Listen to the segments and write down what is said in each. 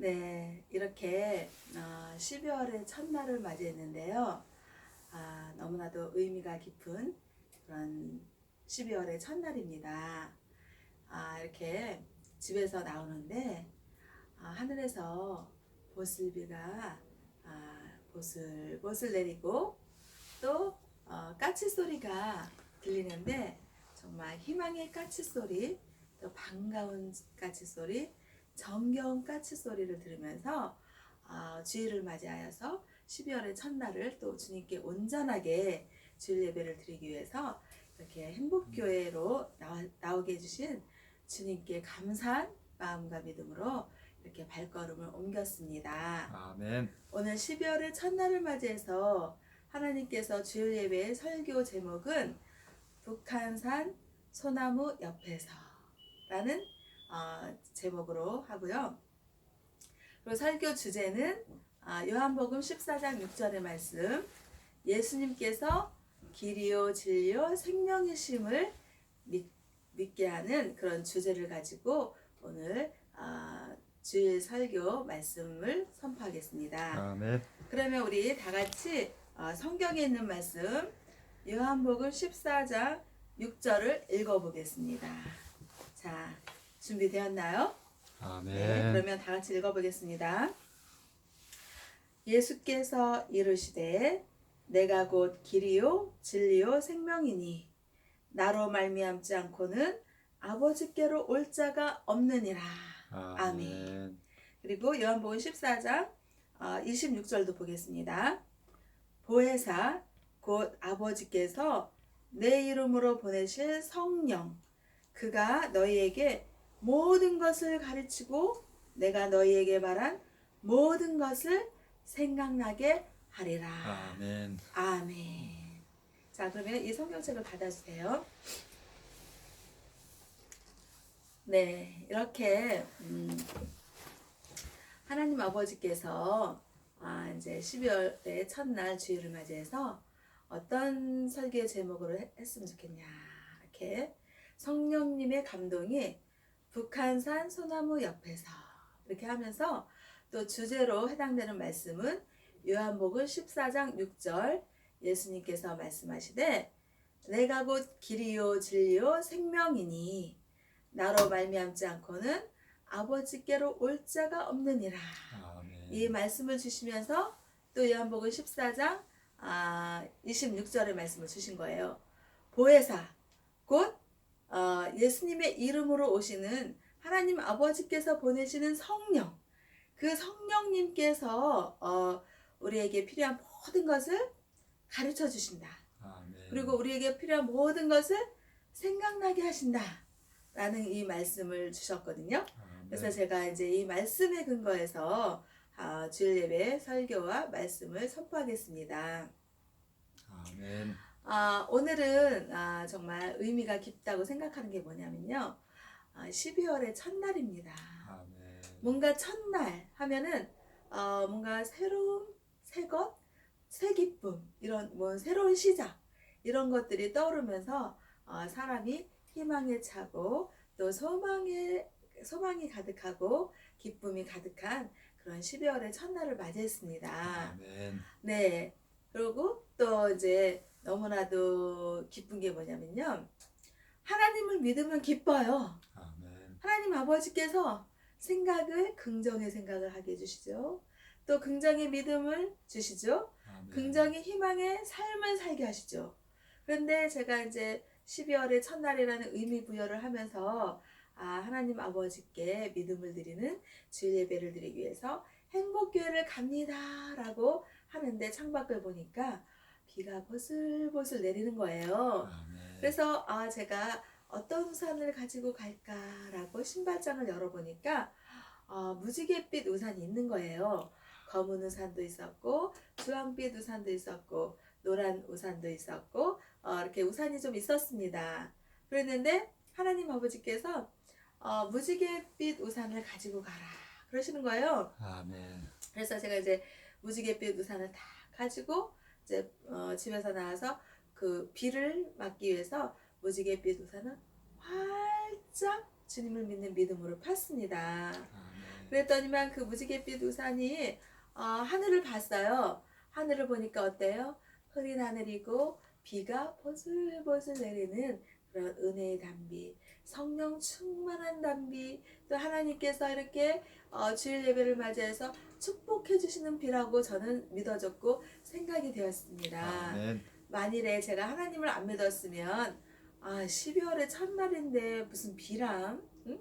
네, 이렇게 어, 12월의 첫날을 맞이했는데요. 아, 너무나도 의미가 깊은 그런 12월의 첫날입니다. 아, 이렇게 집에서 나오는데 아, 하늘에서 보슬비가 아, 보슬 보슬 내리고 또 어, 까치 소리가 들리는데 정말 희망의 까치 소리, 또 반가운 까치 소리, 정겨운 까치 소리를 들으면서 어, 주일을 맞이하여서 12월의 첫날을 또 주님께 온전하게 주일 예배를 드리기 위해서 이렇게 행복교회로 나와, 나오게 해주신 주님께 감사한 마음과 믿음으로 이렇게 발걸음을 옮겼습니다. 아멘. 오늘 12월의 첫날을 맞이해서 하나님께서 주일 예배의 설교 제목은 북한산 소나무 옆에서 라는 어, 제목으로 하고요. 그리고 설교 주제는 아, 요한복음 14장 6절의 말씀 예수님께서 길이요 진리요 생명이심을 믿, 믿게 하는 그런 주제를 가지고 오늘 아, 주일 설교 말씀을 선포하겠습니다. 아멘. 그러면 우리 다 같이 어, 성경에 있는 말씀 요한복음 14장 6절을 읽어보겠습니다. 자, 준비되었나요? 네, 아멘. 그러면 다 같이 읽어보겠습니다. 예수께서 이르시되 내가 곧 길이요 진리요 생명이니 나로 말미암지 않고는 아버지께로 올 자가 없느니라. 아멘. 그리고 요한복음 14장 어, 26절도 보겠습니다. 보혜사 곧 아버지께서 내 이름으로 보내실 성령 그가 너희에게 모든 것을 가르치고 내가 너희에게 말한 모든 것을 생각나게 하리라. 아멘. 아멘. 자, 그러면 이 성경책을 받아주세요. 네, 이렇게 음, 하나님 아버지께서 아, 이제 12월의 첫날 주일을 맞이해서 어떤 설교 제목으로 했, 했으면 좋겠냐 이렇게 성령님의 감동이 북한산 소나무 옆에서 이렇게 하면서 또 주제로 해당되는 말씀은 요한복음 14장 6절 예수님께서 말씀하시되 내가 곧 길이요 진리요 생명이니 나로 말미암지 않고는 아버지께로 올 자가 없느니라. 아멘. 이 말씀을 주시면서 또 요한복음 14장 아, 26절의 말씀을 주신 거예요. 보혜사 곧 어, 예수님의 이름으로 오시는 하나님 아버지께서 보내시는 성령 그 성령님께서 어, 우리에게 필요한 모든 것을 가르쳐 주신다. 아멘. 그리고 우리에게 필요한 모든 것을 생각나게 하신다. 라는 이 말씀을 주셨거든요. 아멘. 그래서 제가 이제 이 말씀에 근거해서 아, 주일 예배 설교와 말씀을 선포하겠습니다. 아멘. 아, 오늘은 아, 정말 의미가 깊다고 생각하는 게 뭐냐면요. 아, 12월의 첫날입니다. 아멘. 뭔가 첫날 하면은 어, 뭔가 새로운 새 것, 새 기쁨 이런 뭐 새로운 시작 이런 것들이 떠오르면서 어, 사람이 희망에 차고 또 소망에 소망이 가득하고 기쁨이 가득한 그런 12월의 첫날을 맞이했습니다. 아멘. 네. 그리고 또 이제 너무나도 기쁜 게 뭐냐면요. 하나님을 믿으면 기뻐요. 아멘. 하나님 아버지께서 생각을 긍정의 생각을 하게 해주시죠. 또 긍정의 믿음을 주시죠. 아멘. 긍정의 희망의 삶을 살게 하시죠. 그런데 제가 이제 12월의 첫날이라는 의미 부여를 하면서 아, 하나님 아버지께 믿음을 드리는 주일 예배를 드리기 위해서 행복교회를 갑니다라고 하는데 창밖을 보니까 비가 보슬보슬 내리는 거예요. 아멘. 그래서 아 제가 어떤 우산을 가지고 갈까라고 신발장을 열어보니까 어, 무지갯빛 우산이 있는 거예요. 검은 우산도 있었고 주황빛 우산도 있었고 노란 우산도 있었고 어, 이렇게 우산이 좀 있었습니다. 그랬는데 하나님 아버지께서 어, 무지갯빛 우산을 가지고 가라 그러시는 거예요. 아멘. 그래서 제가 이제 무지갯빛 우산을 다 가지고 이제 어, 집에서 나와서 그 비를 막기 위해서 무지갯빛 우산을 활짝 주님을 믿는 믿음으로 팠습니다. 아멘. 그랬더니만 그 무지갯빛 우산이 어, 하늘을 봤어요. 하늘을 보니까 어때요? 흐린 하늘이고 비가 보슬보슬 내리는 그런 은혜의 단비, 성령 충만한 단비, 또 하나님께서 이렇게 어, 주일 예배를 맞이해서 축복해 주시는 비라고 저는 믿어졌고 생각이 되었습니다. 아멘. 만일에 제가 하나님을 안 믿었으면 아 12월의 첫날인데 무슨 비람? 응?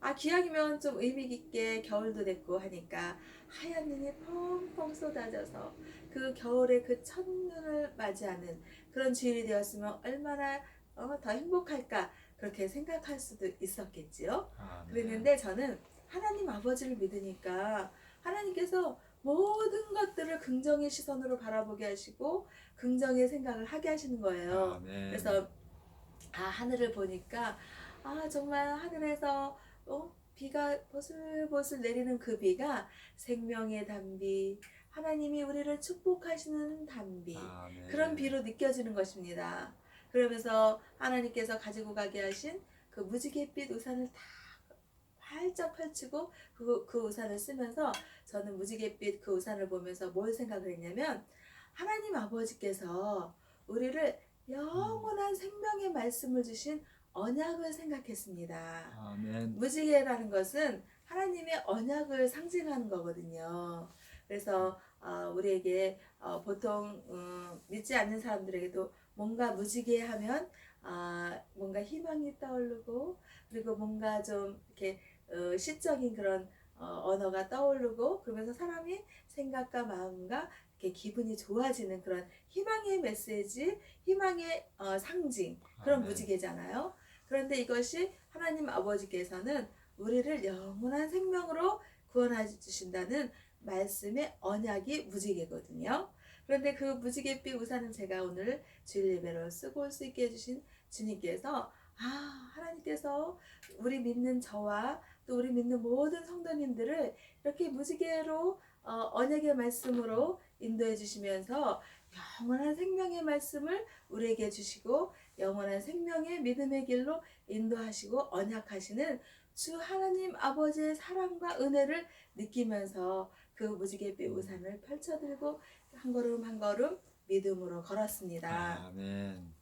아 기왕이면 좀 의미 깊게 겨울도 됐고 하니까 하얀 눈이 펑펑 쏟아져서 그 겨울의 그 첫눈을 맞이하는 그런 주일이 되었으면 얼마나 어, 더 행복할까 그렇게 생각할 수도 있었겠지요. 아멘. 그랬는데 저는 하나님 아버지를 믿으니까 하나님께서 모든 것들을 긍정의 시선으로 바라보게 하시고 긍정의 생각을 하게 하시는 거예요. 아멘. 그래서 아 하늘을 보니까 아 정말 하늘에서 어, 비가 보슬보슬 내리는 그 비가 생명의 단비 하나님이 우리를 축복하시는 단비 아멘. 그런 비로 느껴지는 것입니다. 그러면서 하나님께서 가지고 가게 하신 그 무지갯빛 우산을 다 활짝 펼치고 그, 그 우산을 쓰면서 저는 무지갯빛 그 우산을 보면서 뭘 생각을 했냐면 하나님 아버지께서 우리를 영원한 생명의 말씀을 주신 언약을 생각했습니다. 아멘. 무지개라는 것은 하나님의 언약을 상징하는 거거든요. 그래서 어, 우리에게 어, 보통 음, 믿지 않는 사람들에게도 뭔가 무지개하면 아, 뭔가 희망이 떠오르고 그리고 뭔가 좀 이렇게 어, 시적인 그런 어, 언어가 떠오르고 그러면서 사람이 생각과 마음과 이렇게 기분이 좋아지는 그런 희망의 메시지, 희망의 어, 상징 그런 아멘. 무지개잖아요. 그런데 이것이 하나님 아버지께서는 우리를 영원한 생명으로 구원해 주신다는 말씀의 언약이 무지개거든요. 그런데 그 무지개빛 우산은 제가 오늘 주일 예배로 쓰고 올 수 있게 해주신 주님께서 아 하나님께서 우리 믿는 저와 또 우리 믿는 모든 성도님들을 이렇게 무지개로 어, 언약의 말씀으로 인도해 주시면서 영원한 생명의 말씀을 우리에게 주시고 영원한 생명의 믿음의 길로 인도하시고 언약하시는 주 하나님 아버지의 사랑과 은혜를 느끼면서 그 무지개빛 우산을 펼쳐들고 한 걸음 한 걸음 믿음으로 걸었습니다. 아멘.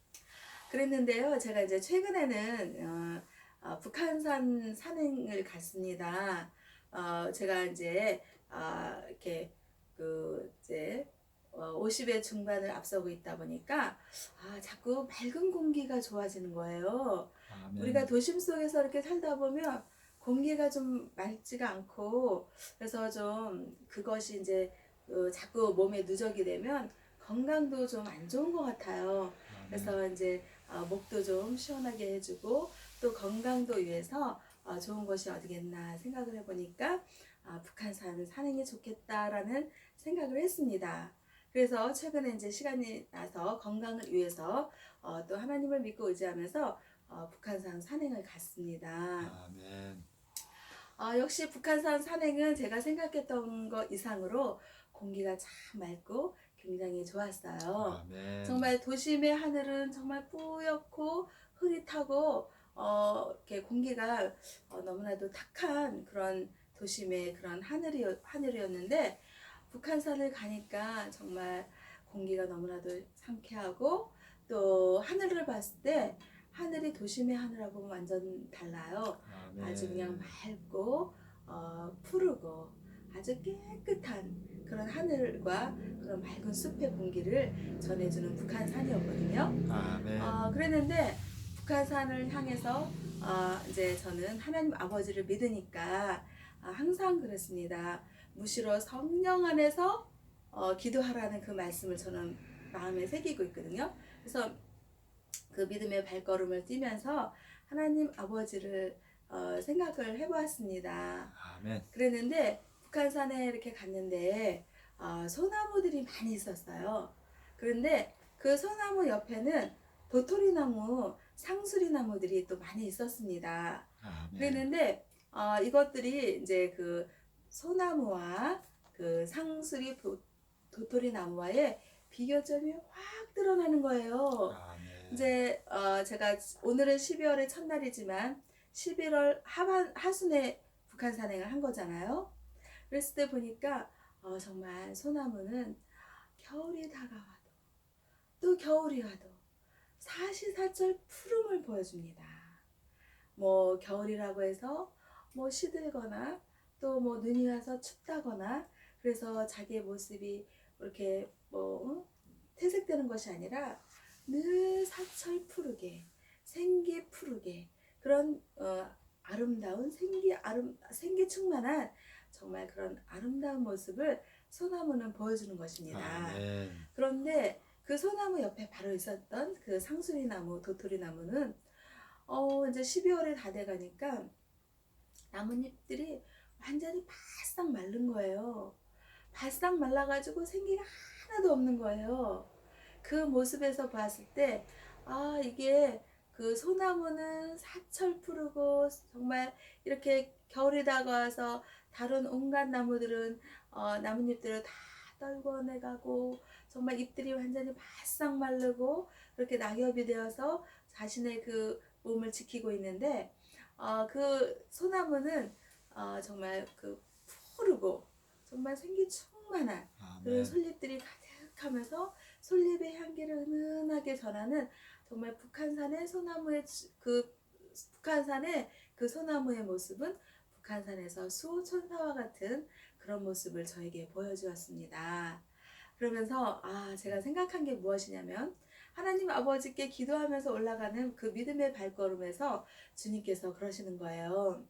그랬는데요, 제가 이제 최근에는 어, 어, 북한산 산행을 갔습니다. 어, 제가 이제 아, 이렇게 그 이제 어, 50의 중반을 앞서고 있다 보니까 아, 자꾸 맑은 공기가 좋아지는 거예요. 아멘. 우리가 도심 속에서 이렇게 살다 보면 공기가 좀 맑지가 않고 그래서 좀 그것이 이제 어, 자꾸 몸에 누적이 되면 건강도 좀 안 좋은 것 같아요. 아멘. 그래서 이제 어, 목도 좀 시원하게 해주고 또 건강도 위해서 어, 좋은 것이 어디겠나 생각을 해보니까 아, 북한산 산행이 좋겠다라는 생각을 했습니다. 그래서 최근에 이제 시간이 나서 건강을 위해서 어, 또 하나님을 믿고 의지하면서 어, 북한산 산행을 갔습니다. 아멘. 어, 역시 북한산 산행은 제가 생각했던 것 이상으로 공기가 참 맑고 굉장히 좋았어요. 아멘. 정말 도심의 하늘은 정말 뿌옇고 흐릿하고 어, 이렇게 공기가 어, 너무나도 탁한 그런 도심의 그런 하늘이 하늘이었는데 북한산을 가니까 정말 공기가 너무나도 상쾌하고 또 하늘을 봤을 때 하늘이 도심의 하늘하고 완전 달라요. 아멘. 아주 그냥 맑고 어, 푸르고 아주 깨끗한 그런 하늘과 그런 맑은 숲의 공기를 전해주는 북한산이었거든요. 아멘. 어, 그랬는데 북한산을 향해서 어, 이제 저는 하나님 아버지를 믿으니까 아, 항상 그랬습니다. 무시로 성령 안에서 어, 기도하라는 그 말씀을 저는 마음에 새기고 있거든요. 그래서 그 믿음의 발걸음을 뛰면서 하나님 아버지를 어, 생각을 해보았습니다. 아멘. 그랬는데 북한산에 이렇게 갔는데 어, 소나무들이 많이 있었어요. 그런데 그 소나무 옆에는 도토리나무, 상수리 나무들이 또 많이 있었습니다. 아멘. 그랬는데 어, 이것들이 이제 그 소나무와 그 상수리 도, 도토리 나무와의 비교점이 확 드러나는 거예요. 아멘. 이제 어, 제가 오늘은 12월의 첫날이지만 11월 하반 하순에 북한 산행을 한 거잖아요. 그랬을 때 보니까 어, 정말 소나무는 겨울이 다가와도 또 겨울이 와도 사시사철 푸름을 보여줍니다. 뭐 겨울이라고 해서 뭐 시들거나 또 뭐 눈이 와서 춥다거나 그래서 자기의 모습이 이렇게 뭐 응? 퇴색되는 것이 아니라 늘 사철 푸르게 생기 푸르게 그런 어, 아름다운 생기 아름 생기 충만한 정말 그런 아름다운 모습을 소나무는 보여주는 것입니다. 아멘. 그런데 그 소나무 옆에 바로 있었던 그 상수리 나무, 도토리 나무는 어 이제 12월이 다 돼가니까 나뭇잎들이 완전히 바싹 마른 거예요. 바싹 말라가지고 생기가 하나도 없는 거예요. 그 모습에서 봤을 때, 아, 이게 그 소나무는 사철 푸르고 정말 이렇게 겨울이 다가와서 다른 온갖 나무들은 어, 나뭇잎들을 다 떨궈내 가고 정말 잎들이 완전히 바싹 마르고 그렇게 낙엽이 되어서 자신의 그 몸을 지키고 있는데 어, 그 소나무는 어, 정말 그 푸르고 정말 생기 충만한 그 아멘. 솔잎들이 가득하면서 솔잎의 향기를 은은하게 전하는 정말 북한산의 소나무의 주- 그 북한산의 그 소나무의 모습은 북한산에서 수호천사와 같은 그런 모습을 저에게 보여주었습니다. 그러면서 아 제가 생각한 게 무엇이냐면 하나님 아버지께 기도하면서 올라가는 그 믿음의 발걸음에서 주님께서 그러시는 거예요.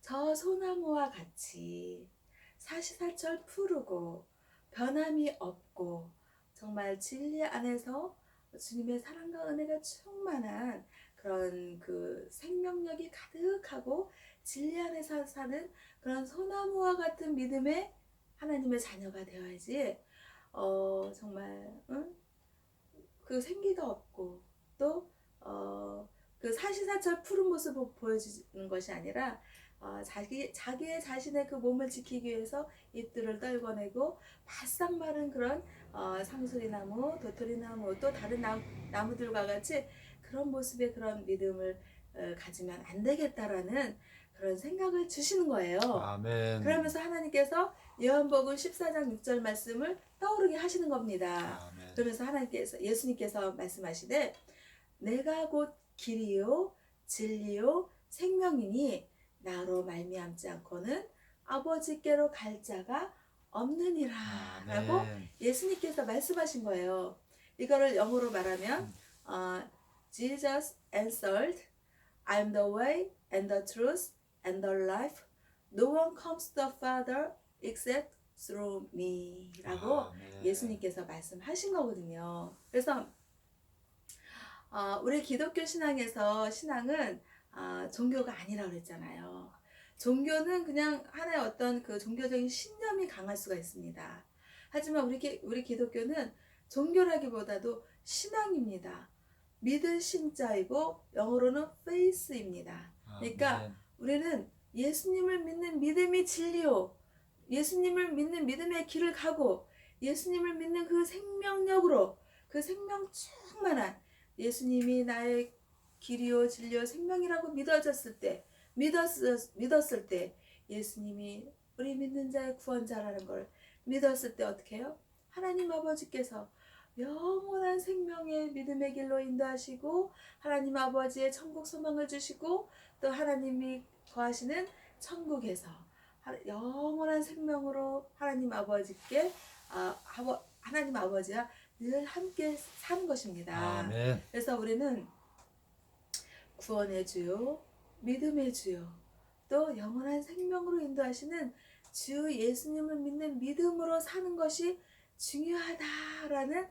저 소나무와 같이 사시사철 푸르고 변함이 없고 정말 진리 안에서 주님의 사랑과 은혜가 충만한 그런 그 생명력이 가득하고 진리 안에서 사는 그런 소나무와 같은 믿음의 하나님의 자녀가 되어야지 어 정말 응? 그 생기가 없고 또어그 사시사철 푸른 모습을 보여주는 것이 아니라 어, 자기 자기의 자신의 그 몸을 지키기 위해서 잎들을 떨궈내고 바싹 마른 그런 어, 상수리 나무, 도토리 나무 또 다른 나무, 나무들과 같이 그런 모습의 그런 믿음을 어, 가지면 안 되겠다라는 그런 생각을 주시는 거예요. 아멘. 그러면서 하나님께서 요한복음 14장 6절 말씀을 떠오르게 하시는 겁니다. 아멘. 그러면서 하나님께서 예수님께서 말씀하시되 내가 곧 길이요 진리요 생명이니 나로 말미암지 않고는 아버지께로 갈 자가 없느니라라고. 예수님께서 말씀하신 거예요. 이거를 영어로 말하면 어, Jesus answered, I'm the way and the truth and the life. No one comes to the Father except through me라고 아멘. 예수님께서 말씀하신 거거든요. 그래서 어, 우리 기독교 신앙에서 신앙은 아, 종교가 아니라고 그랬잖아요. 종교는 그냥 하나의 어떤 그 종교적인 신념이 강할 수가 있습니다. 하지만 우리 기, 우리 기독교는 종교라기보다도 신앙입니다. 믿을 신자이고 영어로는 faith입니다. 그러니까 아멘. 우리는 예수님을 믿는 믿음이 진리요. 예수님을 믿는 믿음의 길을 가고 예수님을 믿는 그 생명력으로 그 생명 충만한 예수님이 나의 길이요 진리요 생명이라고 믿어졌을 때 믿었, 믿었을 때 예수님이 우리 믿는 자의 구원자라는 걸 믿었을 때 어떻게 해요? 하나님 아버지께서 영원한 생명의 믿음의 길로 인도하시고 하나님 아버지의 천국 소망을 주시고 또 하나님이 거하시는 천국에서 하- 영원한 생명으로 하나님 아버지께 아, 하나님 아버지와 늘 함께 사는 것입니다. 아멘. 그래서 우리는 구원의 주요, 믿음의 주요, 또 영원한 생명으로 인도하시는 주 예수님을 믿는 믿음으로 사는 것이 중요하다라는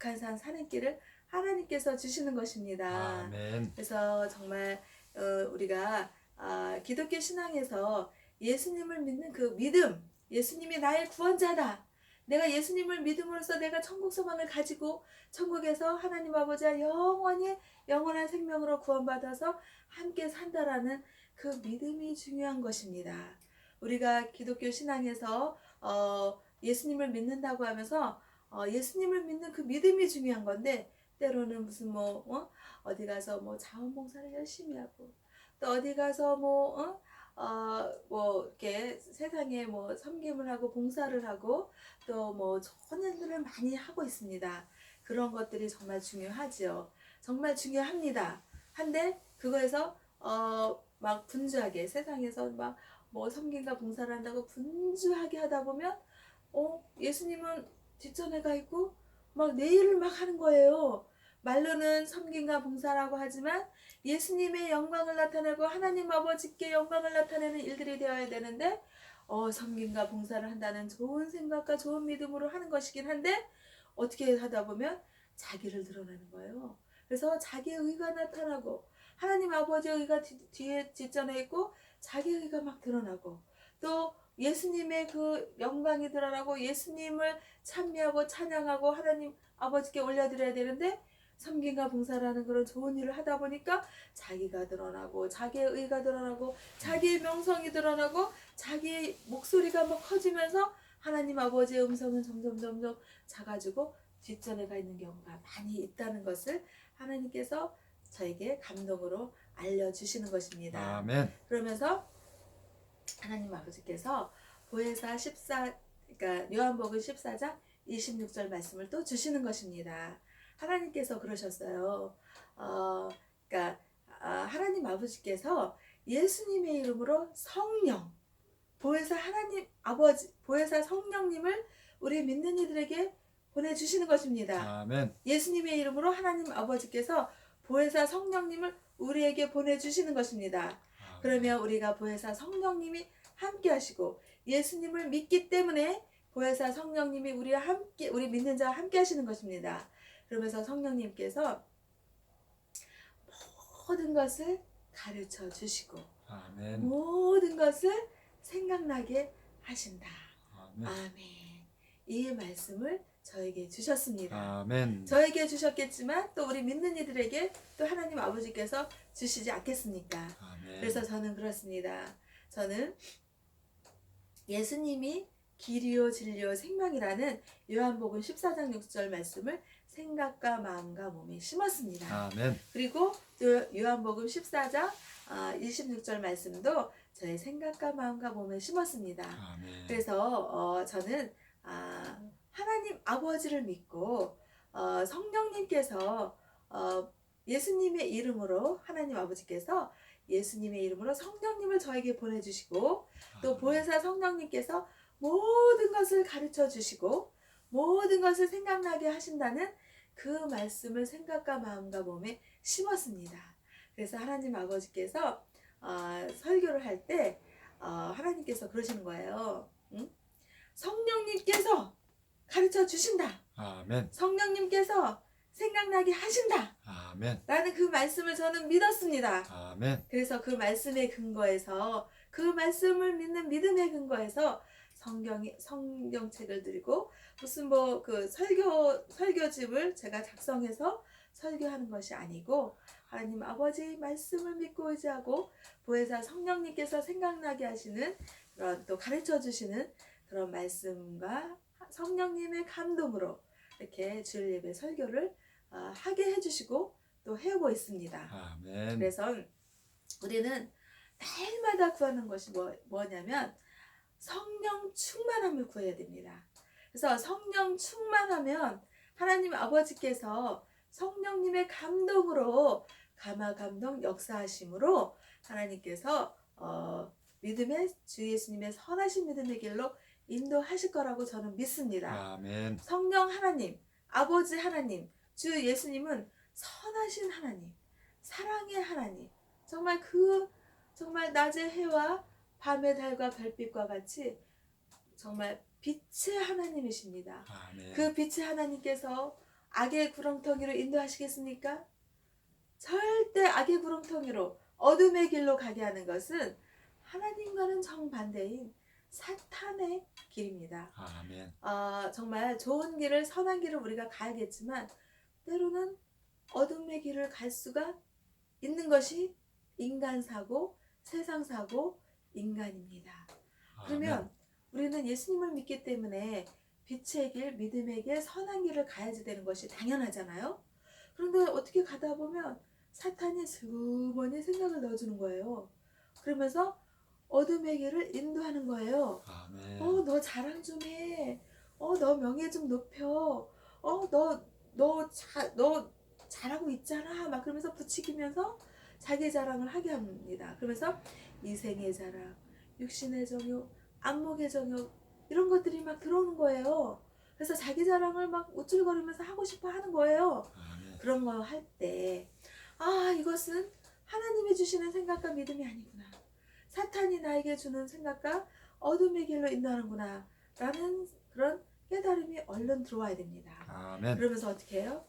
북한산 산행길을 하나님께서 주시는 것입니다. 아멘. 그래서 정말 어, 우리가 아, 기독교 신앙에서 예수님을 믿는 그 믿음, 예수님이 나의 구원자다. 내가 예수님을 믿음으로써 내가 천국 소망을 가지고 천국에서 하나님 아버지와 영원히 영원한 생명으로 구원받아서 함께 산다라는 그 믿음이 중요한 것입니다. 우리가 기독교 신앙에서 어, 예수님을 믿는다고 하면서 어, 예수님을 믿는 그 믿음이 중요한 건데 때로는 무슨 뭐 어? 디 가서 뭐 자원봉사를 열심히 하고 또 어디 가서 뭐 어? 어, 뭐 이렇게 세상에 뭐 섬김을 하고 봉사를 하고 또 뭐 좋은 일들을 많이 하고 있습니다. 그런 것들이 정말 중요하지요. 정말 중요합니다. 한데 그거에서 어 막 분주하게 세상에서 막 뭐 섬김과 봉사를 한다고 분주하게 하다 보면 어 예수님은 뒷전에 가 있고 막 내 일을 막 하는 거예요. 말로는 섬김과 봉사라고 하지만 예수님의 영광을 나타내고 하나님 아버지께 영광을 나타내는 일들이 되어야 되는데 어, 섬김과 봉사를 한다는 좋은 생각과 좋은 믿음으로 하는 것이긴 한데 어떻게 하다 보면 자기를 드러내는 거예요. 그래서 자기의 의가 나타나고 하나님 아버지의 의가 뒤, 뒤에 뒷전에 있고 자기의 의가 막 드러나고 또 예수님의 그 영광이 드러나고 예수님을 찬미하고 찬양하고 하나님 아버지께 올려드려야 되는데 섬김과 봉사라는 그런 좋은 일을 하다 보니까 자기가 드러나고 자기의 의가 드러나고 자기의 명성이 드러나고 자기의 목소리가 막 커지면서 하나님 아버지의 음성은 점점 점점 작아지고 뒷전에 가 있는 경우가 많이 있다는 것을 하나님께서 저에게 감동으로 알려주시는 것입니다. 아멘. 그러면서 하나님 아버지께서 보혜사 14 그러니까 요한복음 14장 26절 말씀을 또 주시는 것입니다. 하나님께서 그러셨어요. 어, 그러니까 아, 하나님 아버지께서 예수님의 이름으로 성령 보혜사 하나님 아버지 보혜사 성령님을 우리 믿는 이들에게 보내 주시는 것입니다. 아멘. 예수님의 이름으로 하나님 아버지께서 보혜사 성령님을 우리에게 보내 주시는 것입니다. 그러면 우리가 보혜사 성령님이 함께 하시고 예수님을 믿기 때문에 보혜사 성령님이 우리와 함께 우리 믿는 자와 함께 하시는 것입니다. 그러면서 성령님께서 모든 것을 가르쳐 주시고 아멘. 모든 것을 생각나게 하신다. 아멘. 아멘. 이 말씀을 저에게 주셨습니다. 아멘. 저에게 주셨겠지만 또 우리 믿는 이들에게 또 하나님 아버지께서 주시지 않겠습니까? 아멘. 그래서 저는 그렇습니다. 저는 예수님이 길이요 진리요 생명이라는 요한복음 14장 6절 말씀을 생각과 마음과 몸에 심었습니다. 아멘. 그리고 또 요한복음 14장 26절 말씀도 저의 생각과 마음과 몸에 심었습니다. 아멘. 그래서 어, 저는 아, 하나님 아버지를 믿고 어, 성령님께서 어, 예수님의 이름으로 하나님 아버지께서 예수님의 이름으로 성령님을 저에게 보내주시고 또. 보혜사 성령님께서 모든 것을 가르쳐 주시고 모든 것을 생각나게 하신다는 그 말씀을 생각과 마음과 몸에 심었습니다. 그래서 하나님 아버지께서 어, 설교를 할때 어, 하나님께서 그러시는 거예요. 응? 성령님께서 가르쳐 주신다. 아멘. 성령님께서 생각나게 하신다. 아멘. 라는 그 말씀을 저는 믿었습니다. 아멘. 그래서 그 말씀의 근거에서 그 말씀을 믿는 믿음의 근거에서 성경이 성경책을 들고 무슨 뭐 그 설교 설교집을 제가 작성해서 설교하는 것이 아니고 하나님 아버지 말씀을 믿고 의지하고 보혜사 성령님께서 생각나게 하시는 그런 또 가르쳐 주시는 그런 말씀과 성령님의 감동으로 이렇게 주일 예배 설교를 어, 하게 해주시고 또 해오고 있습니다. 아멘. 그래서 우리는 날마다 구하는 것이 뭐, 뭐냐면 성령 충만함을 구해야 됩니다. 그래서 성령 충만하면 하나님 아버지께서 성령님의 감동으로 감화 감동 역사하심으로 하나님께서 어, 믿음의 주 예수님의 선하신 믿음의 길로 인도하실 거라고 저는 믿습니다. 아멘. 성령 하나님, 아버지 하나님, 주 예수님은 선하신 하나님, 사랑의 하나님. 정말 그 정말 낮의 해와 밤의 달과 별빛과 같이 정말 빛의 하나님이십니다. 아멘. 그 빛의 하나님께서 악의 구렁텅이로 인도하시겠습니까? 절대 악의 구렁텅이로 어둠의 길로 가게 하는 것은 하나님과는 정반대인 사탄의 길입니다. 아멘. 아, 정말 좋은 길을 선한 길을 우리가 가야겠지만 때로는 어둠의 길을 갈 수가 있는 것이 인간 사고, 세상 사고, 인간입니다. 그러면 우리는 예수님을 믿기 때문에 빛의 길, 믿음의 길, 선한 길을 가야지 되는 것이 당연하잖아요. 그런데 어떻게 가다 보면 사탄이 슬그머니 생각을 넣어주는 거예요. 그러면서 어둠의 길을 인도하는 거예요. 아멘. 어, 너 자랑 좀 해. 어, 너 명예 좀 높여. 어, 너, 너, 자, 너 잘하고 있잖아. 막 그러면서 부추기면서 자기 자랑을 하게 합니다. 그러면서 이생의 자랑, 육신의 정욕, 안목의 정욕, 이런 것들이 막 들어오는 거예요. 그래서 자기 자랑을 막 우쭐거리면서 하고 싶어 하는 거예요. 아멘. 그런 거 할 때, 아, 이것은 하나님이 주시는 생각과 믿음이 아니구나. 사탄이 나에게 주는 생각과 어둠의 길로 인도하는구나. 라는 그런 깨달음이 얼른 들어와야 됩니다. 아멘. 그러면서 어떻게 해요?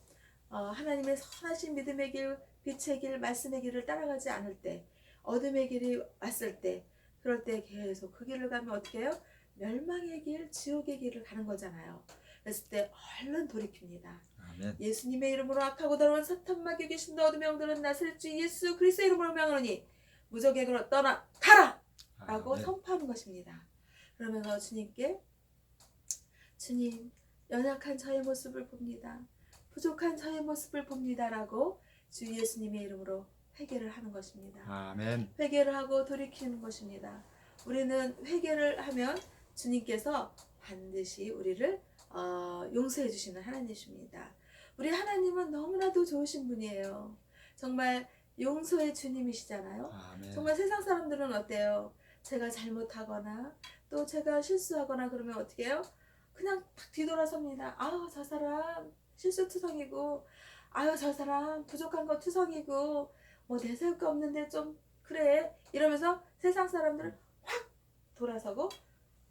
어, 하나님의 선하신 믿음의 길, 빛의 길, 말씀의 길을 따라가지 않을 때, 어둠의 길이 왔을 때, 그럴 때 계속 그 길을 가면 어떻게 해요? 멸망의 길, 지옥의 길을 가는 거잖아요. 그랬을 때 얼른 돌이킵니다. 아멘. 예수님의 이름으로 악하고 더러운 사탄 마귀 귀신 너어둠의 영들은 나설 주 예수 그리스도의 이름으로 명하노니 무적에게로 떠나 가라! 라고 아멘. 선포하는 것입니다. 그러면서 주님께 주님 연약한 저의 모습을 봅니다. 부족한 저의 모습을 봅니다라고 주 예수님의 이름으로 회개를 하는 것입니다. 아멘. 회개를 하고 돌이키는 것입니다. 우리는 회개를 하면 주님께서 반드시 우리를 어, 용서해 주시는 하나님이십니다. 우리 하나님은 너무나도 좋으신 분이에요. 정말 용서의 주님이시잖아요. 아멘. 정말 세상 사람들은 어때요? 제가 잘못하거나 또 제가 실수하거나 그러면 어떻게 해요? 그냥 탁 뒤돌아섭니다. 아우 저 사람 실수투성이고 아유 저 사람 부족한 거 투성이고 뭐 내세울 거 없는데 좀 그래 이러면서 세상 사람들은 확 돌아서고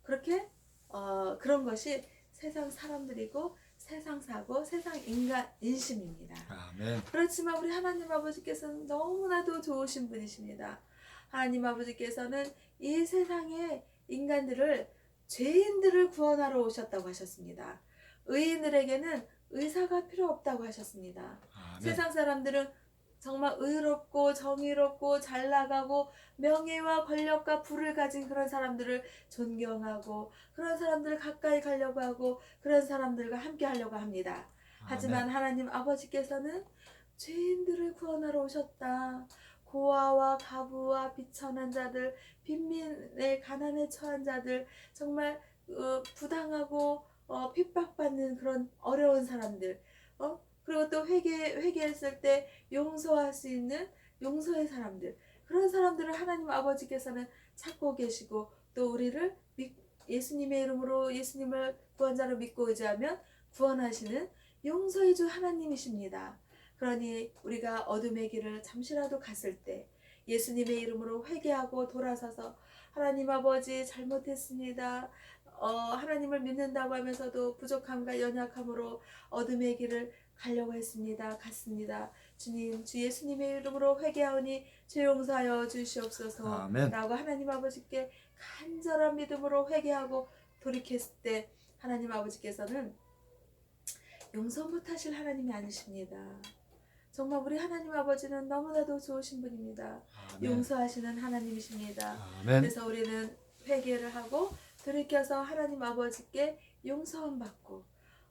그렇게 어, 그런 것이 세상 사람들이고 세상 사고 세상 인간 인심입니다. 아멘. 그렇지만 우리 하나님 아버지께서는 너무나도 좋으신 분이십니다. 하나님 아버지께서는 이 세상의 인간들을 죄인들을 구원하러 오셨다고 하셨습니다. 의인들에게는 의사가 필요 없다고 하셨습니다. 아멘. 세상 사람들은 정말 의롭고 정의롭고 잘 나가고 명예와 권력과 부를 가진 그런 사람들을 존경하고 그런 사람들을 가까이 가려고 하고 그런 사람들과 함께 하려고 합니다. 하지만 하나님 아버지께서는 죄인들을 구원하러 오셨다. 고아와 가부와 비천한 자들, 빈민의 가난에 처한 자들, 정말 어, 부당하고 어, 핍박받는 그런 어려운 사람들, 어? 그리고 또 회개 회개했을 때 용서할 수 있는 용서의 사람들, 그런 사람들을 하나님 아버지께서는 찾고 계시고 또 우리를 믿- 예수님의 이름으로 예수님을 구원자로 믿고 의지하면 구원하시는 용서의 주 하나님이십니다. 그러니 우리가 어둠의 길을 잠시라도 갔을 때 예수님의 이름으로 회개하고 돌아서서 하나님 아버지 잘못했습니다. 어, 하나님을 믿는다고 하면서도 부족함과 연약함으로 어둠의 길을 가려고 했습니다. 갔습니다. 주님, 주 예수님의 이름으로 회개하오니 죄 용서하여 주시옵소서. 아멘. 라고 하나님 아버지께 간절한 믿음으로 회개하고 돌이켰을 때 하나님 아버지께서는 용서 못하실 하나님이 아니십니다. 정말 우리 하나님 아버지는 너무나도 좋으신 분입니다. 아멘. 용서하시는 하나님이십니다. 아멘. 그래서 우리는 회개를 하고 돌이켜서 하나님 아버지께 용서함 받고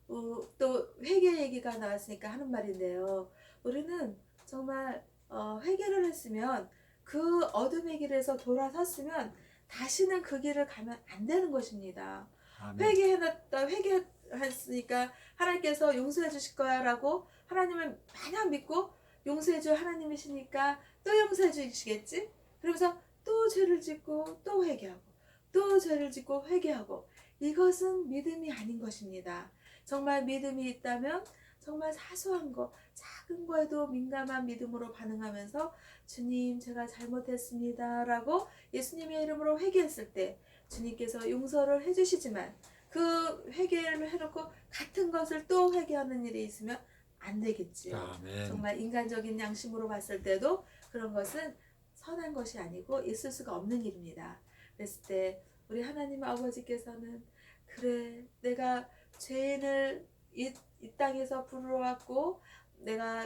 어, 또 회개 얘기가 나왔으니까 하는 말인데요. 우리는 정말 어, 회개를 했으면 그 어둠의 길에서 돌아섰으면 다시는 그 길을 가면 안 되는 것입니다. 아멘. 회개해놨다 회개했으니까 하나님께서 용서해 주실 거야라고 하나님을 마냥 믿고 용서해 줄 하나님이시니까 또 용서해 주시겠지? 그러면서 또 죄를 짓고 또 회개하고 또 죄를 짓고 회개하고 이것은 믿음이 아닌 것입니다. 정말 믿음이 있다면 정말 사소한 거, 작은 거에도 민감한 믿음으로 반응하면서 주님 제가 잘못했습니다 라고 예수님의 이름으로 회개했을 때 주님께서 용서를 해주시지만 그 회개를 해놓고 같은 것을 또 회개하는 일이 있으면 안 되겠지요. 아멘. 정말 인간적인 양심으로 봤을 때도 그런 것은 선한 것이 아니고 있을 수가 없는 일입니다. 그랬을 때 우리 하나님 아버지께서는 그래 내가 죄인을 이, 이 땅에서 부르러 왔고 내가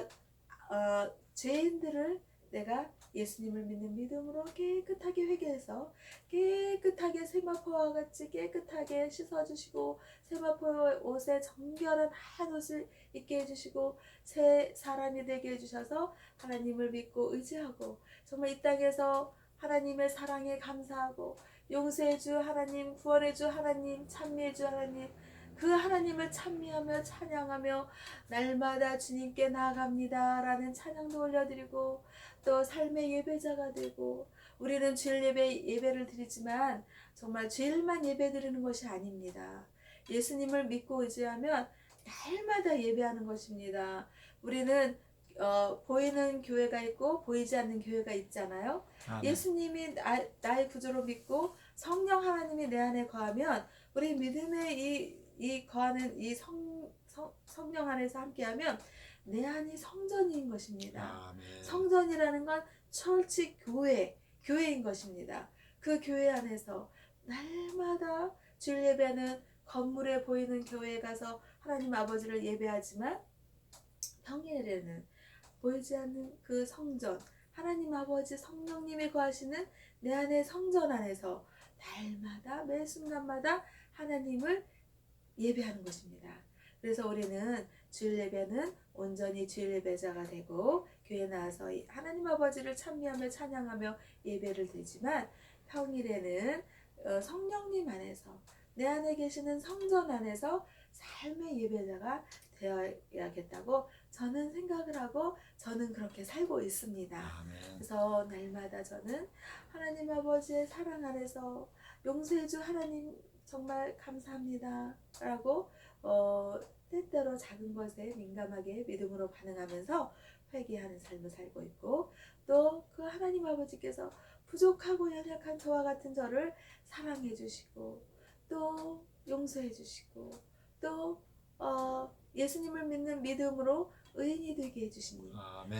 어, 죄인들을 내가 예수님을 믿는 믿음으로 깨끗하게 회개해서 깨끗하게 세마포와 같이 깨끗하게 씻어주시고 세마포의 옷에 정결한 한 옷을 입게 해주시고 새 사람이 되게 해주셔서 하나님을 믿고 의지하고 정말 이 땅에서 하나님의 사랑에 감사하고 용서해 주 하나님 구원해 주 하나님 찬미해 주 하나님 그 하나님을 찬미하며 찬양하며 날마다 주님께 나아갑니다 라는 찬양도 올려드리고 또 삶의 예배자가 되고 우리는 주일 예배 예배를 드리지만 정말 주일만 예배 드리는 것이 아닙니다. 예수님을 믿고 의지하면 날마다 예배하는 것입니다. 우리는 어, 보이는 교회가 있고 보이지 않는 교회가 있잖아요. 아멘. 예수님이 나, 나의 구조로 믿고 성령 하나님이 내 안에 거하면 우리 믿음의 이, 이 거하는 이 성, 성, 성령 안에서 함께하면 내 안이 성전인 것입니다. 아멘. 성전이라는 건 철치 교회, 교회인 것입니다. 그 교회 안에서 날마다 주일 예배는 건물에 보이는 교회에 가서 하나님 아버지를 예배하지만 평일에는 보이지 않는 그 성전, 하나님 아버지 성령님이 거하시는 내 안의 성전 안에서 날마다 매 순간마다 하나님을 예배하는 것입니다. 그래서 우리는 주일 예배는 온전히 주일 예배자가 되고 교회 나와서 이 하나님 아버지를 찬미하며 찬양하며 예배를 드리지만 평일에는 어, 성령님 안에서 내 안에 계시는 성전 안에서 삶의 예배자가 되어야겠다고 저는 생각을 하고 저는 그렇게 살고 있습니다. 아멘. 그래서 날마다 저는 하나님 아버지의 사랑 안에서 용서해주 하나님 정말 감사합니다. 라고 어, 때때로 작은 것에 민감하게 믿음으로 반응하면서 회개하는 삶을 살고 있고 또 그 하나님 아버지께서 부족하고 연약한 저와 같은 저를 사랑해 주시고 또 용서해 주시고 또 어, 예수님을 믿는 믿음으로 의인이 되게 해주시니.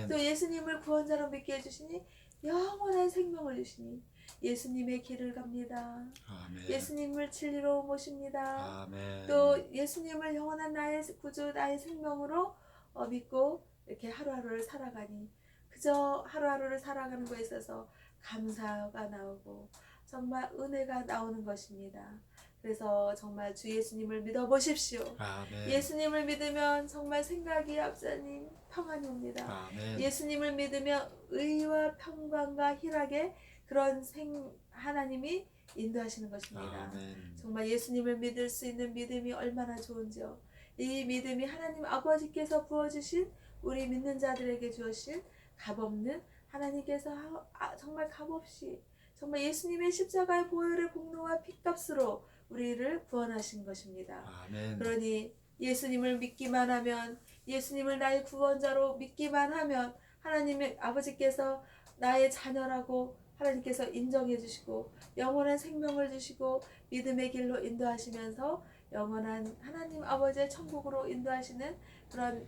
또 예수님을 구원자로 믿게 해주시니 영원한 생명을 주시니 예수님의 길을 갑니다. 아멘. 예수님을 진리로 모십니다. 아멘. 또 예수님을 영원한 나의 구주 나의 생명으로 어, 믿고 이렇게 하루하루를 살아가니 그저 하루하루를 살아가는 것에 있어서 감사가 나오고 정말 은혜가 나오는 것입니다. 그래서 정말 주 예수님을 믿어 보십시오. 아멘. 예수님을 믿으면 정말 생각이 앞서님 평안이 옵니다. 아멘. 예수님을 믿으면 의와 평강과 희락의 그런 생 하나님이 인도하시는 것입니다. 아멘. 정말 예수님을 믿을 수 있는 믿음이 얼마나 좋은지요. 이 믿음이 하나님 아버지께서 부어주신 우리 믿는 자들에게 주신 값없는 하나님께서 하- 아, 정말 값없이 정말 예수님의 십자가의 보혈의 공로와 피값으로 우리를 구원하신 것입니다. 아멘. 그러니 예수님을 믿기만 하면 예수님을 나의 구원자로 믿기만 하면 하나님의 아버지께서 나의 자녀라고 하나님께서 인정해 주시고 영원한 생명을 주시고 믿음의 길로 인도하시면서 영원한 하나님 아버지의 천국으로 인도하시는 그런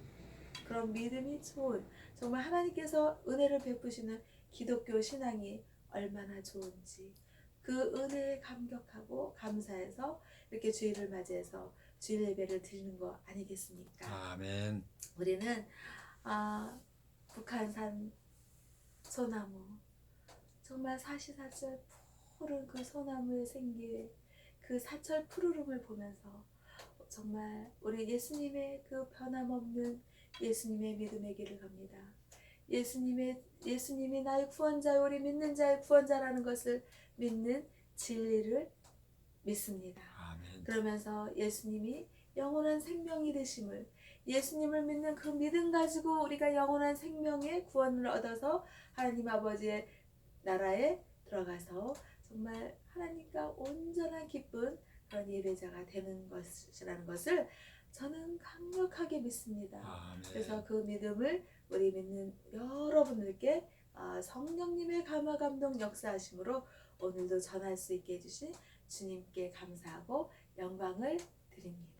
그런 믿음이 좋은 정말 하나님께서 은혜를 베푸시는 기독교 신앙이 얼마나 좋은지 그 은혜에 감격하고 감사해서 이렇게 주일을 맞이해서 주일 예배를 드리는 거 아니겠습니까? 아멘. 우리는 아, 북한산 소나무 정말 사시사철 푸른 그 소나무의 생기에 그 사철 푸르름을 보면서 정말 우리 예수님의 그 변함없는 예수님의 믿음의 길을 갑니다. 예수님의 예수님이 나의 구원자 우리 믿는 자의 구원자라는 것을 믿는 진리를 믿습니다. 아멘. 그러면서 예수님이 영원한 생명이 되심을 예수님을 믿는 그 믿음 가지고 우리가 영원한 생명의 구원을 얻어서 하나님 아버지의 나라에 들어가서 정말 하나님과 온전한 기쁜 그런 예배자가 되는 것이라는 것을 저는 강력하게 믿습니다. 아멘. 그래서 그 믿음을 우리 믿는 여러분들께 아, 성령님의 감화 감동 역사하심으로 오늘도 전할 수 있게 해주신 주님께 감사하고 영광을 드립니다.